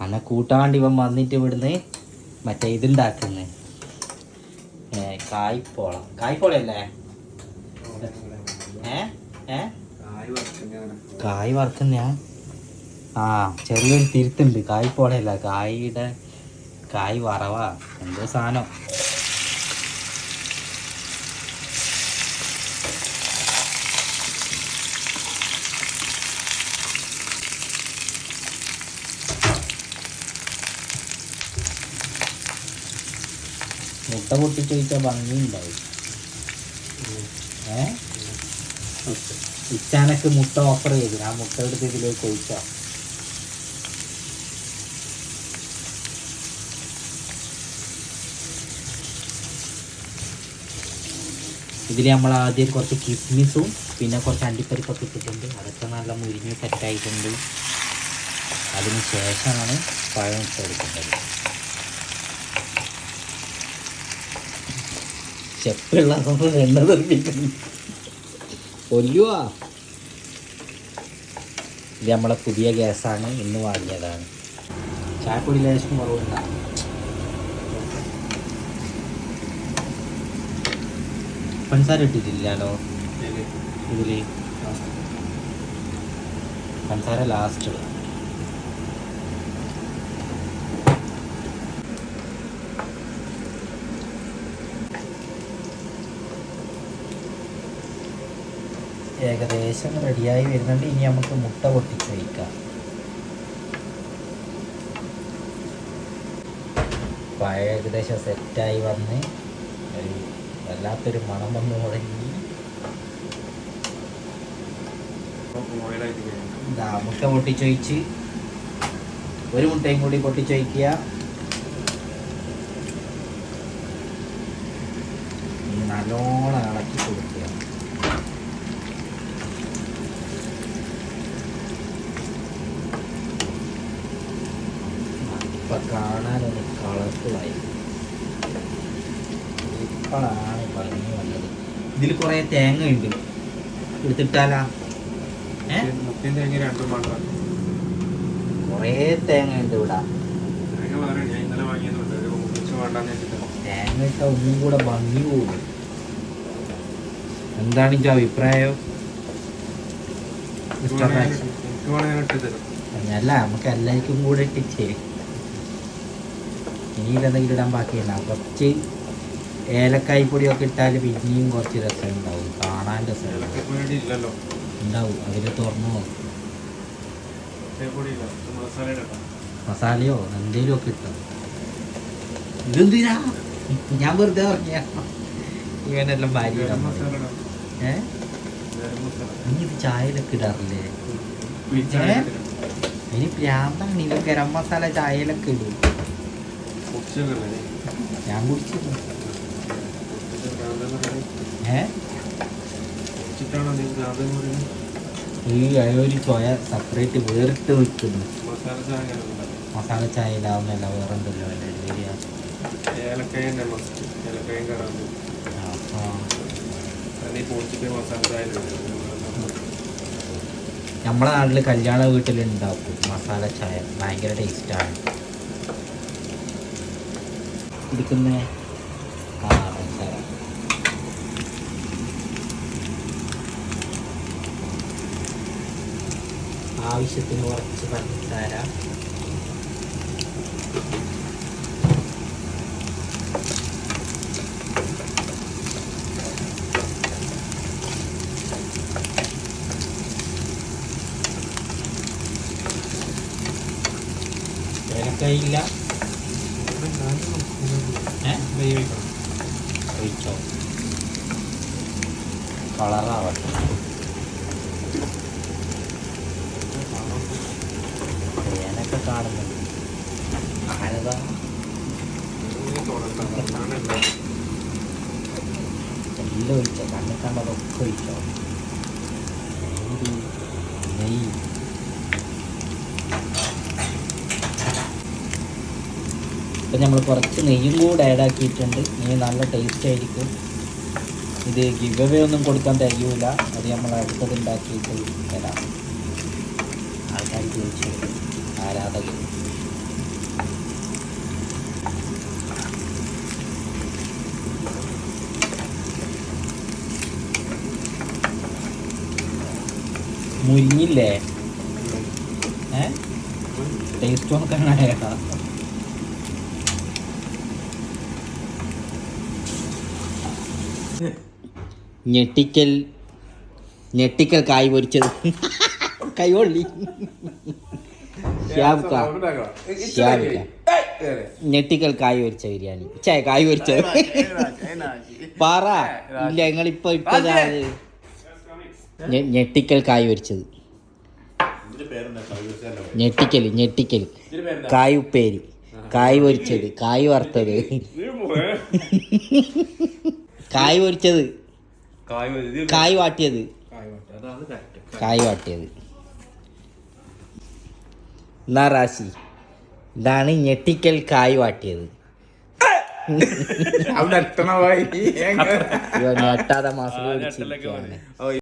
അന്നെ കൂട്ടാണ്ട് ഇവൻ വന്നിട്ട് ഇവിടുന്ന് മറ്റേ ഇതുണ്ടാക്കുന്നു. കായ്പോളം കായ്പോള. കായ്പോളയല്ലേ? ഏ? ഏ? കായ് വറുക്കുന്നയാ? ആ ചെറിയൊരു തിരുത്തുണ്ട്. കായ്പോളയല്ല കായുടെ കായ് വറവാ. എന്തോ സാധനം. മുട്ട പൊട്ടിച്ച് ചോദിച്ചാൽ ഭംഗിയുണ്ടാവും. ഏ? ഇച്ചാനക്ക് മുട്ട ഓഫർ ചെയ്തു ആ മുട്ട എടുത്ത് ഇതിലേക്ക് ഒഴിച്ചാ. ഇതിൽ നമ്മൾ ആദ്യം കുറച്ച് കിസ്മിസും പിന്നെ കുറച്ച് അണ്ടിപ്പരിപ്പൊക്കെ ഇട്ടിട്ടുണ്ട്. അതൊക്കെ നല്ല മുരിഞ്ഞ് സെറ്റായിട്ടുണ്ട്. അതിന് ശേഷമാണ് പഴം ഇട്ട് ചെപ്പുള്ള എണ്ണ തെറിപ്പിക്കുന്നു കൊല്ലുവാ ഇത് നമ്മളെ പുതിയ ഗ്യാസാണ് ഇന്ന് വാങ്ങിയതാണ്. ചായപ്പൊടി ലേശം കുറവുണ്ടാകും പഞ്ചസാര ഇട്ടിട്ടില്ലാണോ ഇതിൽ പഞ്ചസാര ലാസ്റ്റ് ഇടാം ഏകദേശം റെഡിയായി വരുന്നുണ്ട്. ഇനി നമുക്ക് മുട്ട പൊട്ടിച്ച് വയ്ക്കാം പഴയ ഏകദേശം സെറ്റായി വന്ന് വല്ലാത്തൊരു മണം വന്ന് തുടങ്ങി. മുട്ട പൊട്ടിച്ചൊഴിച്ച് ഒരു മുട്ടയും കൂടി പൊട്ടിച്ചൊഴിക്കുക നല്ലോണം ഇളക്കി കൊടുക്കുക. ഇപ്പൊ കാണാനൊരു കളർഫുള്ളായി. ഇപ്പോഴാണ് പറഞ്ഞു വന്നത്. ഇതിൽ കുറേ തേങ്ങ ഉണ്ട് എടുത്തിട്ടാലാ കുറേ തേങ്ങ ഉണ്ട് ഇവിടെ തേങ്ങ ഇട്ട ഒന്നും കൂടെ ഭംഗി പോകും എന്താണ് എന്റെ അഭിപ്രായം? ഇട്ട് അല്ല നമുക്ക് എല്ലാവർക്കും കൂടെ ഇട്ടിച്ചേ ഇനി എന്തെങ്കിലും ഇടാൻ ബാക്കിയല്ല. കുറച്ച് ഏലക്കായ് പൊടിയൊക്കെ ഇട്ടാൽ പിന്നെയും കുറച്ച് രസം ഉണ്ടാവും കാണാൻ രസം ഉണ്ടാവും. അതിൽ തുറന്നു മസാലയോ? എന്തേലും ഒക്കെ ഇട്ടോ. ഇതെന്തിനാ? ഞാൻ വെറുതെ പറഞ്ഞ ഇവനെല്ലാം ഭാര്യ ഗരം മസാല ഇടണം ഏ? ഗരം മസാല. നീ ഇത് ചായയിലൊക്കെ ഇടാറില്ലേ? ഇനി പ്രാന്താണ്. ഇത് ഗരം മസാല ചായയിലൊക്കെ ഇടും. ഞാൻ ഏ? ഈ അയോരി ചോയ സെപ്പറേറ്റ് വേറിട്ട് വെക്കുന്നു. മസാല ചായ ചായയിലാവുന്നല്ല വേറെ അല്ലേ? നമ്മളെ നാട്ടിൽ കല്യാണ വീട്ടിലുണ്ടാക്കും മസാല ചായ. ഭയങ്കര ടേസ്റ്റാണ് എടുക്കുന്ന ആവശ്യത്തിന് കുറച്ച് പഞ്ചസാര. ഏലക്കായില്ല. ഒഴിച്ചോ കളറാവട്ടെ. തേനൊക്കെ കാണുന്നുണ്ട് ആരതാ എല്ലാം ഒഴിച്ചോ. കണ്ണിൽ കണ്ടതൊക്കെ ഒഴിച്ചോ. നെയ്യ്, ഇപ്പം നമ്മൾ കുറച്ച് നെയ്യും കൂടെ ആഡ് ആക്കിയിട്ടുണ്ട്. നെയ്യ് നല്ല ടേസ്റ്റ് ആയിരിക്കും. ഇത് ഗിവ് ഒന്നും കൊടുക്കാൻ തികയില്ല അത് നമ്മൾ അടുത്തത് ഉണ്ടാക്കിയിട്ട് തരാം ആൾക്കാർ ചോദിച്ചു. ആരാധകർ മുരിഞ്ഞില്ലേ ഏ? ടേസ്റ്റ് നോക്കാനായേട്ടാ ഞെട്ടിക്കൽ ഞെട്ടിക്കൽ കായ് പൊരിച്ചത്. കൈകൊള്ളി. കാ ഞെട്ടിക്കൽ കായ് പൊരിച്ച ബിരിയാണി. ചേ കായ് പൊരിച്ചത് പറ. ഇല്ല ഞങ്ങളിപ്പോ ഇട്ടതാണ് ഞെട്ടിക്കൽ കായ് പൊരിച്ചത്. ഞെട്ടിക്കൽ ഞെട്ടിക്കൽ. കായ് ഉപ്പേരി. കായ് പൊരിച്ചത്. കായ് വറുത്തത്. കായ് പൊരിച്ചത്. കായ് വാട്ടിയത്. കായ് വാട്ടിയത്. എന്നാ റാശി? ഇതാണ് ഞെട്ടിക്കൽ കായ് വാട്ടിയത്. അവിടെ ഇവ ഞെട്ടാതെ മാസം